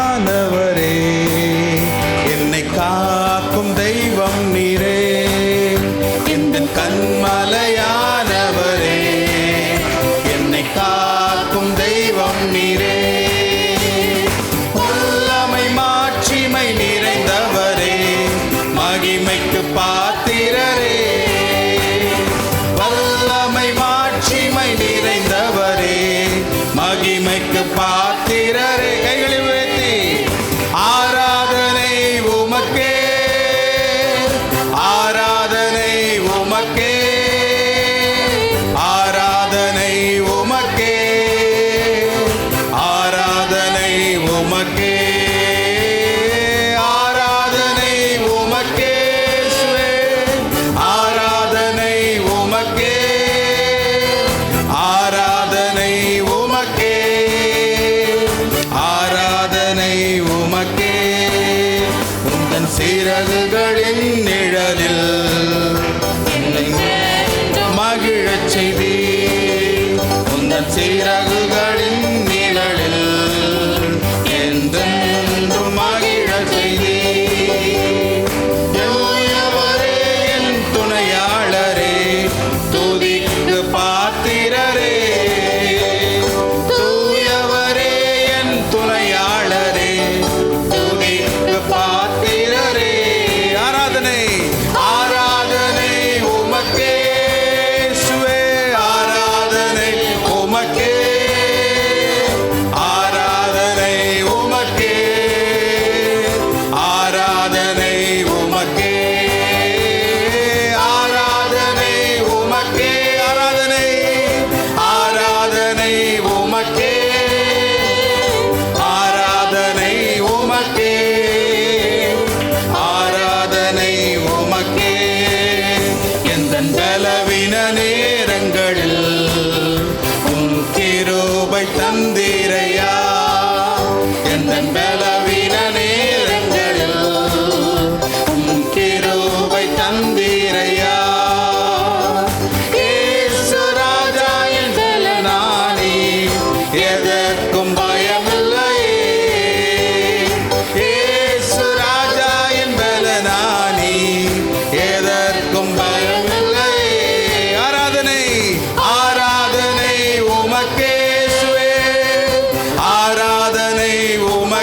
கண்மலையானவரே என்னை காக்கும் தெய்வம் நீரே. இந்த கண்மலையானவரே என்னை காக்கும் தெய்வம் நீரே. வல்லமை மாட்சிமை நிறைந்தவரே மகிமைக்கு பாத்திரரே. வல்லமை மாட்சிமை நிறைந்தவரே மகிமைக்கு பாத்திரரே. உமக்கே. ஆராதனை உமக்கே. ஆராதனை உமக்கே. ஆராதனை உமக்கே ஆராதனை உமக்கே. ஆராதனை உமக்கே. ஆராதனை உமக்கே. உந்தன் சிறகுகளின் நிழலில் மகிழச் செய்தி உந்தன் சிறகுகளின்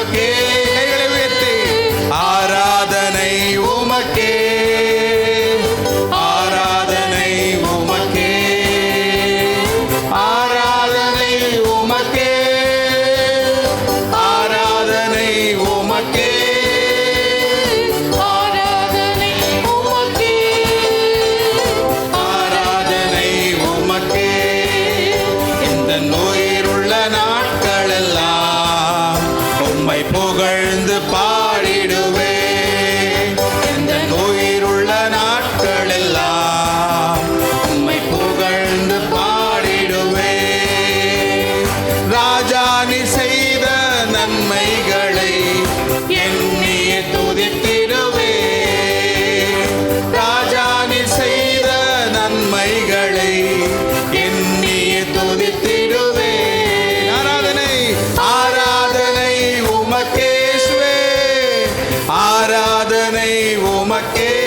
உமக்கே. கைகளை உயர்த்தி. ஆராதனை உமக்கே. ஆராதனை உமக்கே. ஆராதனை உமக்கே. ஆராதனை உமக்கே. உமக்கே சுவே ஆராதனை உமக்கே